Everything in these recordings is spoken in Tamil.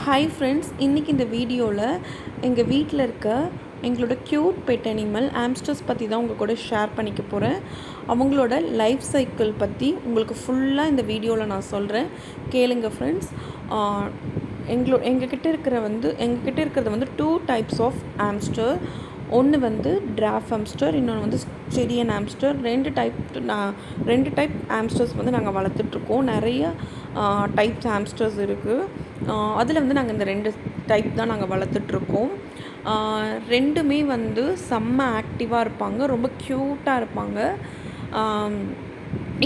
ஹாய் ஃப்ரெண்ட்ஸ் இன்றைக்கி இந்த வீடியோவில் எங்கள் வீட்டில் இருக்க எங்களோட க்யூட் பெட் அனிமல் ஆம்ஸ்டர்ஸ் பற்றி தான் உங்கள் கூட ஷேர் பண்ணிக்க போகிறேன் அவங்களோட லைஃப் சைக்கிள் பற்றி உங்களுக்கு ஃபுல்லாக இந்த வீடியோவில் நான் சொல்கிறேன் கேளுங்க ஃப்ரெண்ட்ஸ் எங்களோ எங்ககிட்ட இருக்கிற வந்து எங்ககிட்ட இருக்கிறது வந்து டூ டைப்ஸ் ஆஃப் ஆம்ஸ்டர் ஒன்று வந்து டிராஃப் ஆம்ஸ்டர் இன்னொன்று வந்து செரியன் ஆம்ஸ்டர் ரெண்டு டைப் நான் ரெண்டு டைப் ஆம்ஸ்டர்ஸ் வந்து நாங்கள் வளர்த்துட்ருக்கோம் நிறைய டைப்ஸ் ஆம்ஸ்டர்ஸ் இருக்குது அதில் வந்து நாங்கள் இந்த ரெண்டு டைப் தான் நாங்கள் வளர்த்துட்ருக்கோம். ரெண்டுமே வந்து செம்ம ஆக்டிவாக இருப்பாங்க ரொம்ப க்யூட்டாக இருப்பாங்க.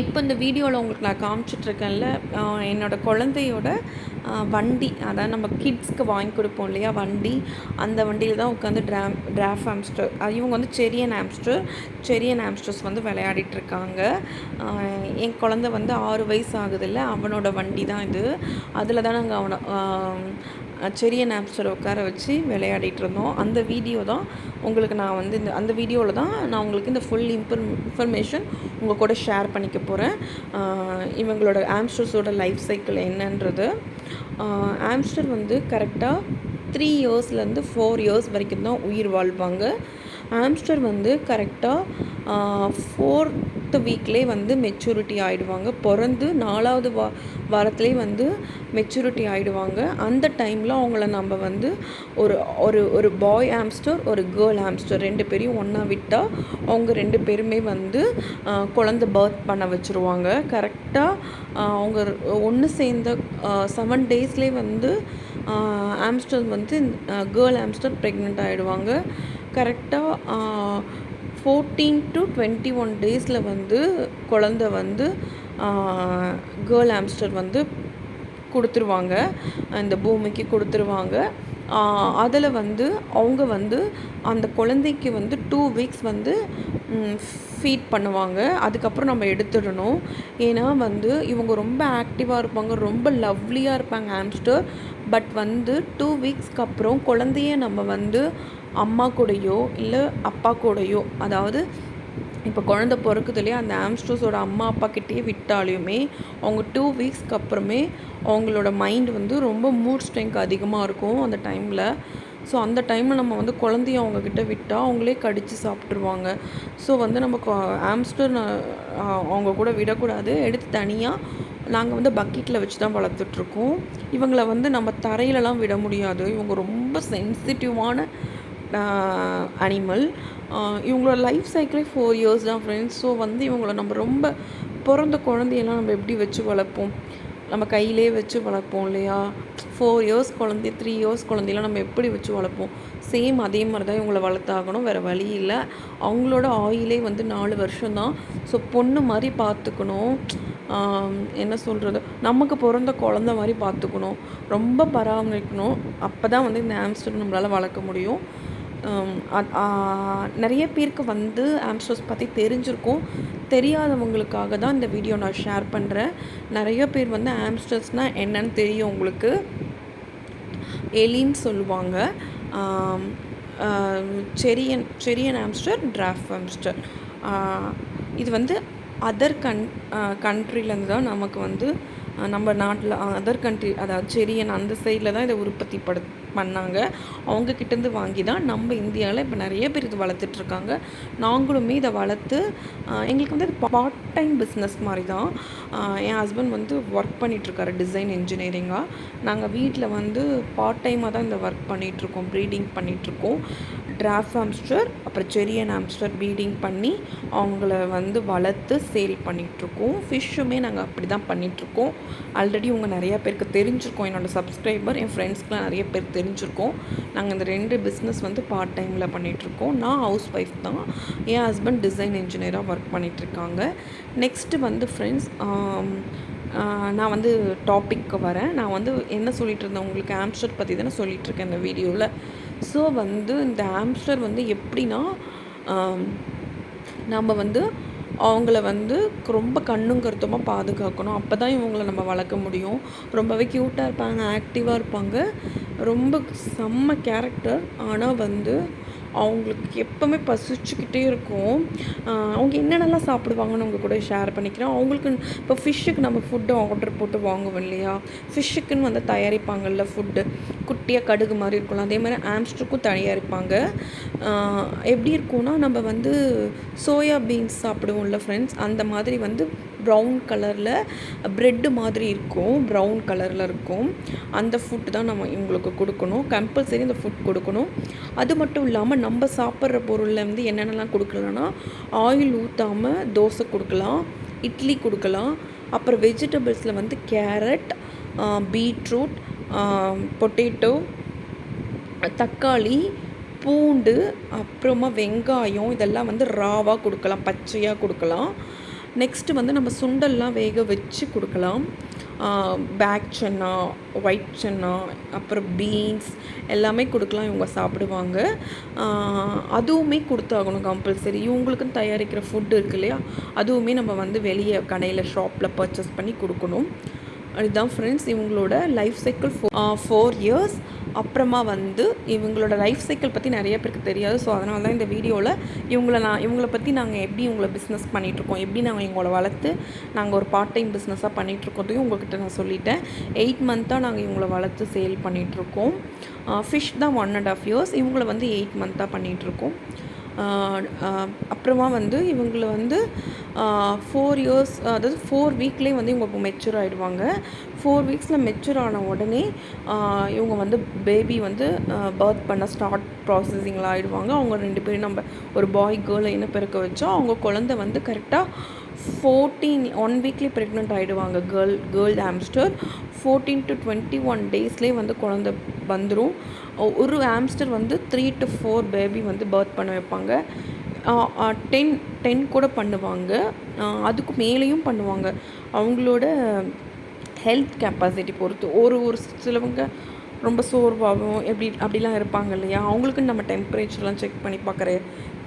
இப்போ இந்த வீடியோவில் உங்களுக்கு நான் காமிச்சிட்ருக்கேன்ல என்னோடய குழந்தையோட வண்டி அதாவது நம்ம கிட்ஸ்க்கு வாங்கி கொடுப்போம் இல்லையா வண்டி அந்த வண்டியில் தான் உட்காந்து ட்ரா ட்ராஃப் ஆம்ஸ்டர் இவங்க வந்து செரியன் ஆம்ஸ்டர் செரியன் ஆம்ஸ்டர்ஸ் வந்து விளையாடிட்டுருக்காங்க என் குழந்த வந்து ஆறு வயசு ஆகுதில்ல அவனோட வண்டி தான் இது. அதில் தான் நாங்கள் அவனை செரியன் ஆம்ஸ்டர் உட்கார வச்சு விளையாடிட்டு இருந்தோம் அந்த வீடியோ தான் உங்களுக்கு நான் வந்து இந்த அந்த வீடியோவில் தான் நான் உங்களுக்கு இந்த ஃபுல் இன்ஃபர்ம் இன்ஃபர்மேஷன் உங்கள் கூட ஷேர் பண்ணிக்க போகிறேன் இவங்களோட ஆம்ஸ்டர்ஸோட லைஃப் சைக்கிள் என்னன்றது. ஆம்ஸ்டர் வந்து கரெக்டாக த்ரீ இயர்ஸ்லேருந்து ஃபோர் இயர்ஸ் வரைக்கும் தான் உயிர் வாழ்வாங்க. ஆம்ஸ்டர் வந்து கரெக்டாக ஃபோர் அடுத்த வீக்லேயே வந்து மெச்சூரிட்டி ஆகிடுவாங்க பிறந்து நாலாவது வா வாரத்துலேயே வந்து மெச்சூரிட்டி ஆகிடுவாங்க அந்த டைமில் அவங்கள நம்ம வந்து ஒரு ஒரு ஒரு பாய் ஆம்ஸ்டர் ஒரு கேர்ள் ஆம்ஸ்டர் ரெண்டு பேரையும் ஒன்றா விட்டால் அவங்க ரெண்டு பேருமே வந்து குழந்த பர்த் பண்ண வச்சுருவாங்க. கரெக்டாக அவங்க ஒன்று சேர்ந்த செவன் டேஸ்லேயே வந்து ஆம்ஸ்டர் வந்து கேர்ள் ஆம்ஸ்டர் ப்ரெக்னென்ட் ஆகிடுவாங்க கரெக்டாக ஃபோர்டீன் டு டுவெண்ட்டி ஒன் டேஸில் வந்து குழந்த வந்து கேர்ள் ஆம்ஸ்டர் வந்து கொடுத்துருவாங்க. இந்த பூமிக்கு கொடுத்துருவாங்க. அதில் வந்து அவங்க வந்து அந்த குழந்தைக்கு வந்து டூ வீக்ஸ் வந்து ஃபீட் பண்ணுவாங்க. அதுக்கப்புறம் நம்ம எடுத்துடணும். ஏன்னா வந்து இவங்க ரொம்ப ஆக்டிவாக இருப்பாங்க ரொம்ப லவ்லியாக இருப்பாங்க ஆம்ஸ்டர் பட் வந்து டூ வீக்ஸ்க்கு அப்புறம் குழந்தைய நம்ம வந்து அம்மா கூடயோ இல்லை அப்பா கூடயோ அதாவது இப்போ குழந்த பிறக்குது இல்லையா அந்த ஆம்ஸ்டர்ஸோட அம்மா அப்பா கிட்டேயே விட்டாலையுமே அவங்க டூ வீக்ஸ்க்கு அப்புறமே அவங்களோட மைண்ட் வந்து ரொம்ப மூட் ஸ்ட்ரெங்க் அதிகமாக இருக்கும் அந்த டைமில் ஸோ அந்த டைமில் நம்ம வந்து குழந்தைய அவங்கக்கிட்ட விட்டால் அவங்களே கடித்து சாப்பிட்ருவாங்க ஸோ வந்து நம்ம ஆம்ஸ்டர் அவங்க கூட விடக்கூடாது. எடுத்து தனியாக நாங்கள் வந்து பக்கெட்டில் வச்சு தான் வளர்த்துட்ருக்கோம். இவங்களை வந்து நம்ம தரையிலலாம் விட முடியாது. இவங்க ரொம்ப சென்சிட்டிவான அனிமல் இவங்களோட லைஃப் சைக்கிளே ஃபோர் இயர்ஸ் தான் ஃப்ரெண்ட்ஸ் ஸோ வந்து இவங்கள நம்ம ரொம்ப பிறந்த குழந்தையெல்லாம் நம்ம எப்படி வச்சு வளர்ப்போம்? நம்ம கையிலே வச்சு வளர்ப்போம் இல்லையா? ஃபோர் இயர்ஸ் குழந்தை த்ரீ இயர்ஸ் குழந்தையெல்லாம் நம்ம எப்படி வச்சு வளர்ப்போம்? சேம் அதே மாதிரி தான் இவங்களை வளர்த்தாகணும். வேறு வழி இல்லை. அவங்களோட ஆயிலே வந்து நாலு வருஷம் தான். ஸோ பொண்ணு மாதிரி பார்த்துக்கணும். என்ன சொல்கிறது நமக்கு பிறந்த குழந்த மாதிரி பார்த்துக்கணும். ரொம்ப பராமரிக்கணும். அப்போ தான் வந்து இந்த ஆம்ஸ்டர் நம்மளால் வளர்க்க முடியும். நிறைய பேருக்கு வந்து ஆம்ஸ்டர்ஸ் பற்றி தெரிஞ்சிருக்கும். தெரியாதவங்களுக்காக தான் இந்த வீடியோ நான் ஷேர் பண்ணுறேன் நிறைய பேர் வந்து ஆம்ஸ்டர்ஸ்னால் என்னன்னு தெரியும் உங்களுக்கு. எலின்னு சொல்லுவாங்க. செரியன் செரியன் ஆம்ஸ்டர் டிராஃப் ஆம்ஸ்டர் இது வந்து அதர் கன் கண்ட்ரிலேருந்து தான் நமக்கு வந்து நம்ம நாட்டில் அதர் கண்ட்ரி அதாவது செரியன் அந்த சைடில் தான் இதை உற்பத்தி படு பண்ணாங்க. அவங்கக்கிட்டேருந்து வாங்கி தான் நம்ம இந்தியாவில் இப்போ நிறைய பேர் இது வளர்த்துட்ருக்காங்க நாங்களுமே இதை வளர்த்து எங்களுக்கு வந்து இது பார்ட் டைம் பிஸ்னஸ் மாதிரி தான். என் ஹஸ்பண்ட் வந்து ஒர்க் பண்ணிகிட்ருக்காரு டிசைன் இன்ஜினியரிங்காக நாங்கள் வீட்டில் வந்து பார்ட் டைமாக தான் இந்த ஒர்க் பண்ணிகிட்ருக்கோம் ப்ரீடிங் பண்ணிகிட்ருக்கோம் ட்ராஃப் ஆம்ஸ்டர் அப்புறம் செரியன் ஆம்ஸ்டர் ப்ரீடிங் பண்ணி அவங்கள வந்து வளர்த்து சேல் பண்ணிகிட்ருக்கோம் ஃபிஷ்ஷுமே நாங்கள் அப்படி தான் பண்ணிகிட்ருக்கோம் ஆல்ரெடி உங்கள் நிறையா பேருக்கு தெரிஞ்சிருக்கோம். என்னோடய சப்ஸ்கிரைபர் என் ஃப்ரெண்ட்ஸ்க்கெலாம் நிறைய பேர் தெரிஞ்சிருக்கோம். நாங்கள் இந்த ரெண்டு பிஸ்னஸ் வந்து பார்ட் டைமில் பண்ணிகிட்ருக்கோம் நான் ஹவுஸ் ஒய்ஃப் தான். என் ஹஸ்பண்ட் டிசைன் இன்ஜினியராக ஒர்க் பண்ணிகிட்ருக்காங்க நெக்ஸ்ட்டு வந்து ஃப்ரெண்ட்ஸ் நான் வந்து டாப்பிக்கு வரேன். நான் வந்து என்ன சொல்லிகிட்டு இருந்தேன் உங்களுக்கு ஆம்ஸ்டர் பற்றி தானே சொல்லிகிட்ருக்கேன் இந்த வீடியோவில் ஸோ வந்து இந்த ஆம்ஸ்டர் வந்து எப்படின்னா நம்ம வந்து அவங்கள வந்து ரொம்ப கண்ணும் கருத்துமாக பாதுகாக்கணும். அப்போ தான் இவங்களை நம்ம வளர்க்க முடியும். ரொம்பவே க்யூட்டாக இருப்பாங்க ஆக்டிவாக இருப்பாங்க. ரொம்ப செம்ம கேரக்டர் ஆனால் வந்து அவங்களுக்கு எப்போவுமே பசிச்சுக்கிட்டே இருக்கும். அவங்க என்னென்னலாம் சாப்பிடுவாங்கன்னு உங்கள் கூட ஷேர் பண்ணிக்கிறேன். அவங்களுக்கு இப்போ ஃபிஷ்ஷுக்கு நம்ம ஃபுட்டு ஆர்டர் போட்டு வாங்குவோம் இல்லையா? ஃபிஷ்ஷுக்குன்னு வந்து தயாரிப்பாங்கள்ல ஃபுட்டு குட்டியாக கடுகு மாதிரி இருக்கும்ல அதே மாதிரி ஆம்ஸ்டருக்கும் தயாரிப்பாங்க எப்படி இருக்கும்னா நம்ம வந்து சோயா பீன்ஸ் சாப்பிடுவோம்ல ஃப்ரெண்ட்ஸ் அந்த மாதிரி வந்து ப்ரௌன் கலரில் ப்ரெட்டு மாதிரி இருக்கும் ப்ரௌன் கலரில் இருக்கும். அந்த ஃபுட் தான் நம்ம இவங்களுக்கு கொடுக்கணும். கம்பல்சரி அந்த ஃபுட் கொடுக்கணும். அது மட்டும் இல்லாமல் நம்ம சாப்பிட்ற பொருளில் வந்து என்னென்னலாம் கொடுக்கலன்னா ஆயில் ஊற்றாமல் தோசை கொடுக்கலாம் இட்லி கொடுக்கலாம். அப்புறம் வெஜிடபிள்ஸில் வந்து கேரட் பீட்ரூட் பொட்டேட்டோ தக்காளி பூண்டு அப்புறமா வெங்காயம் இதெல்லாம் வந்து ராவாக கொடுக்கலாம் பச்சையாக கொடுக்கலாம். நெக்ஸ்ட்டு வந்து நம்ம சுண்டல்லாம் வேக வச்சு கொடுக்கலாம். பேக் சென்னா ஒயிட் சென்னா அப்புறம் பீன்ஸ் எல்லாமே கொடுக்கலாம் இவங்க சாப்பிடுவாங்க. அதுவுமே கொடுத்தாகணும் கம்பல்சரி இவங்களுக்குன்னு தயாரிக்கிற ஃபுட்டு இருக்கு இல்லையா? அதுவுமே நம்ம வந்து வெளியே கடையில் ஷாப்பில் பர்ச்சேஸ் பண்ணி கொடுக்கணும். அதுதான் ஃப்ரெண்ட்ஸ் இவங்களோட லைஃப் சைக்கிள் ஃபோ ஃபோர் இயர்ஸ் அப்புறமா வந்து இவங்களோட லைஃப் சைக்கிள் பற்றி நிறைய பேருக்கு தெரியாது. ஸோ அதனால தான் இந்த வீடியோவில் இவங்கள நான் இவங்கள பற்றி நாங்கள் எப்படி இவங்கள பிஸ்னஸ் பண்ணிகிட்ருக்கோம் எப்படி நாங்கள் இவங்கள வளர்த்து நாங்கள் ஒரு பார்ட் டைம் பிஸ்னஸாக பண்ணிகிட்ருக்கோதையும் உங்கள்கிட்ட நான் சொல்லிட்டேன். எயிட் மந்த்தாக நாங்கள் இவங்கள வளர்த்து சேல் பண்ணிகிட்ருக்கோம் ஃபிஷ் தான் ஒன் அண்ட் ஆஃப் இயர்ஸ் இவங்கள வந்து எயிட் மந்த்தாக பண்ணிகிட்ருக்கோம் அப்புறமா வந்து இவங்களை வந்து ஃபோர் இயர்ஸ் அதாவது ஃபோர் வீக்லேயே வந்து இவங்க இப்போ மெச்சூர் ஆகிடுவாங்க ஃபோர் வீக்ஸில் மெச்சூர் ஆன உடனே இவங்க வந்து பேபி வந்து பர்த் பண்ண ஸ்டார்ட் ப்ராசஸிங்கில் ஆகிடுவாங்க அவங்க ரெண்டு பேரும் நம்ம ஒரு பாய் கேர்ளை என்ன பிறக்க வச்சோம். அவங்க குழந்த வந்து கரெக்டாக ஃபோர்டீன் ஒன் வீக்லி ப்ரெக்னென்ட் ஆகிடுவாங்க girl girl hamster fourteen to twenty one டேஸ்லேயே வந்து குழந்த வந்துடும் ஒரு ஆம்ஸ்டர் வந்து த்ரீ டு ஃபோர் பேபி வந்து பர்த் பண்ண வைப்பாங்க. டென் டென் கூட பண்ணுவாங்க. அதுக்கு மேலேயும் பண்ணுவாங்க. அவங்களோட ஹெல்த் கெப்பாசிட்டி பொறுத்து. ஒரு ஒரு சிலவங்க ரொம்ப சோர்வாகவும் எப்படி அப்படிலாம் இருப்பாங்க இல்லையா? அவங்களுக்குன்னு நம்ம டெம்பரேச்சர்லாம் செக் பண்ணி பார்க்குற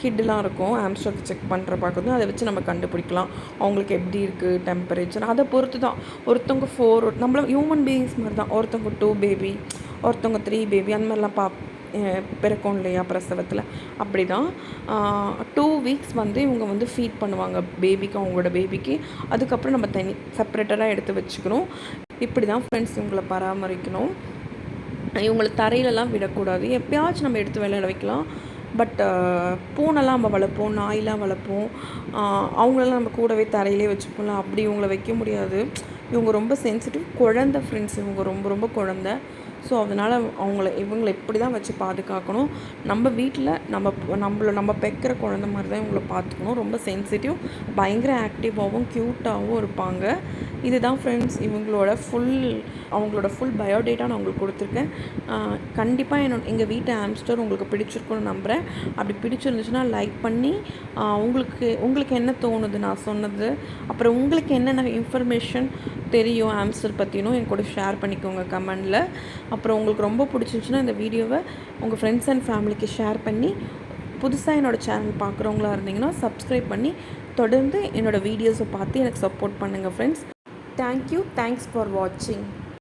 கிட்லாம் இருக்கும் ஆம்ஸ்டருக்கு செக் பண்ணுற பார்க்குறது அதை வச்சு நம்ம கண்டுபிடிக்கலாம். அவங்களுக்கு எப்படி இருக்குது டெம்பரேச்சர் அதை பொறுத்து தான் ஒருத்தவங்க ஃபோர் நம்மள ஹியூமன் பீயிங்ஸ் மாதிரி தான் ஒருத்தவங்க டூ பேபி ஒருத்தவங்க த்ரீ பேபி அந்த மாதிரிலாம் பா பிறக்கும் இல்லையா பிரசவத்தில்? அப்படி தான் டூ வீக்ஸ் வந்து இவங்க வந்து ஃபீட் பண்ணுவாங்க பேபிக்கு அவங்களோட பேபிக்கு அதுக்கப்புறம் நம்ம தனி செப்பரேட்டராக எடுத்து வச்சுக்கணும். இப்படி தான் ஃப்ரெண்ட்ஸ் இவங்களை பராமரிக்கணும். இவங்களை தரையிலலாம் விடக்கூடாது. எப்பயாச்சும் நம்ம எடுத்து விளையாட வைக்கலாம். பட் uh, பூனைலாம் நம்ம வளர்ப்போம் நாயெலாம் வளர்ப்போம். அவங்களெல்லாம் நம்ம கூடவே தரையிலே வச்சுப்போம்ல அப்படி இவங்கள வைக்க முடியாது. இவங்க ரொம்ப சென்சிட்டிவ் குழந்த ஃப்ரெண்ட்ஸ் இவங்க ரொம்ப ரொம்ப குழந்த. ஸோ அதனால் அவங்கள இவங்களை இப்படி தான் வச்சு பாதுகாக்கணும். நம்ம வீட்டில் நம்ம நம்மள நம்ம பெக்கிற குழந்த மாதிரி தான் இவங்களை பார்த்துக்கணும் ரொம்ப சென்சிட்டிவ் பயங்கர ஆக்டிவாகவும் க்யூட்டாகவும் இருப்பாங்க. இதுதான் ஃப்ரெண்ட்ஸ் இவங்களோட ஃபுல் அவங்களோட ஃபுல் பயோடேட்டா நான் உங்களுக்கு கொடுத்துருக்கேன். கண்டிப்பாக என்னோட எங்கள் வீட்டு ஆம்ஸ்டர் உங்களுக்கு பிடிச்சிருக்குன்னு நம்புகிறேன் அப்படி பிடிச்சிருந்துச்சுன்னா லைக் பண்ணி உங்களுக்கு உங்களுக்கு என்ன தோணுது நான் சொன்னது? அப்புறம் உங்களுக்கு என்னென்ன இன்ஃபர்மேஷன் தெரியும் ஆம்ஸ்டர் பற்றினும் என் கூட ஷேர் பண்ணிக்கோங்க கமெண்டில் அப்புறம் உங்களுக்கு ரொம்ப பிடிச்சிருந்துச்சுன்னா இந்த வீடியோவை உங்கள் ஃப்ரெண்ட்ஸ் அண்ட் ஃபேமிலிக்கு ஷேர் பண்ணி புதுசாக என்னோடய சேனல் பார்க்குறவங்களா இருந்தீங்கன்னா சப்ஸ்கிரைப் பண்ணி தொடர்ந்து என்னோடய வீடியோஸை பார்த்து எனக்கு சப்போர்ட் பண்ணுங்கள் ஃப்ரெண்ட்ஸ் தேங்க்யூ தேங்க்ஸ் ஃபார் வாட்சிங்